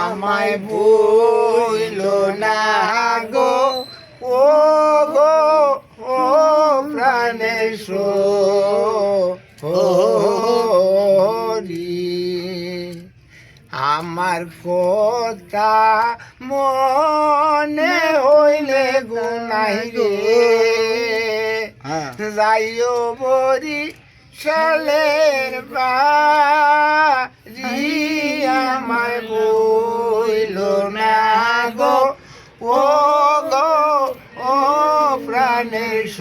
আমায় বইল না গো। ও গো ও প্রাণেশ হরি। আমার কথা মনে হইলে গুনাই গে যাইও বরি সালের বাড়ি প্রাণেশ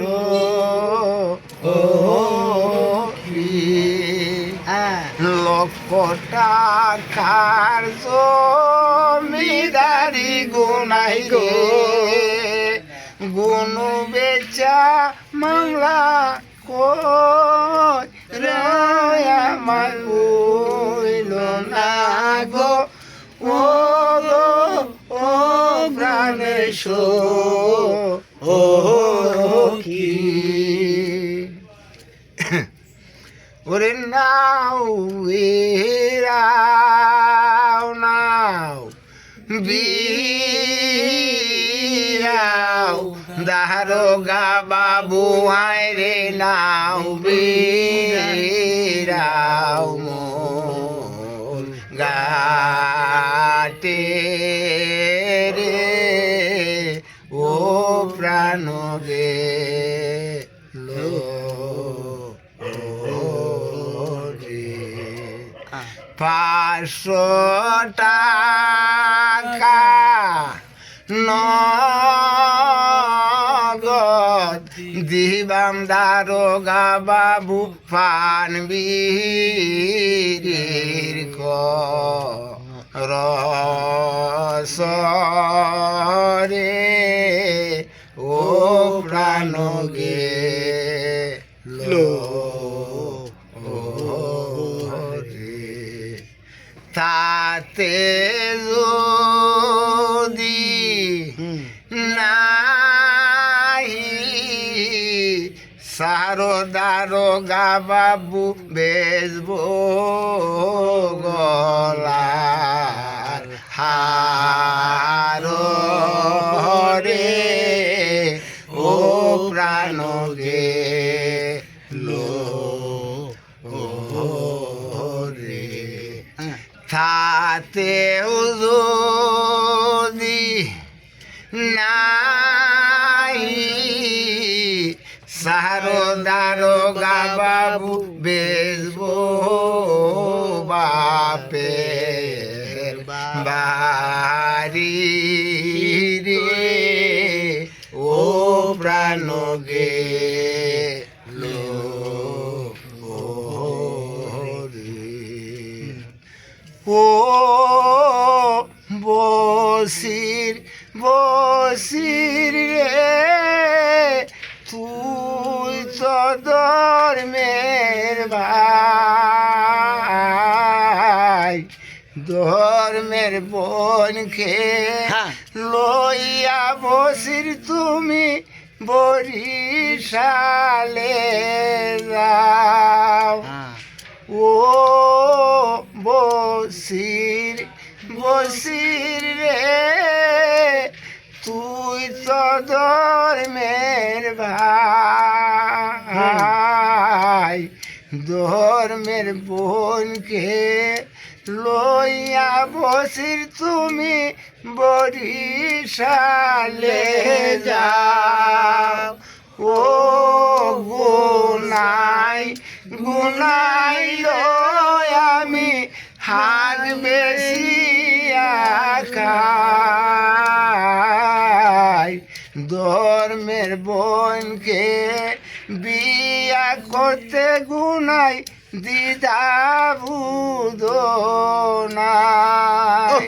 ও লক্ষ টাকার জমিদারি গুনাই গে গুনু বেচা মাংলা আমার বইল না গো। ও গো ও প্রাণেশ ও ওরে নাও এরাও নাও, বীরাও, দারোগা বাবু, হায় রে নাও, বীরাও, মোর গাটে রে, ও প্রাণ গে লো। পাঁচশো টাকা নগদ দিবাম দারোগা বাবু পান বীরের রসরে ও প্রাণ গে লো সারো দারোগা বাবু বেজবো গলার হার রে। ও প্রাণ গে লো রে। তাতেও যদি নাই সারো দারোগা বাবু, বেজবো বাপের বাড়ি রে। ও প্রাণ গে লো, ও রে। ও বসির বসির রে। তুই তো ধর্মের ভাই ধর্মের বোনকে হ্যাঁ। লইয়া বসির তুমি বরিশালে যাও ও বসির বসির ধর্মের ভাই ধর্মের বোনকে লইয়া বসির তুমি বরিশালে যাও। ও গুনাই গুনাই আমি হাত বেশি করতে গুনাই দিদা বুধ নাই।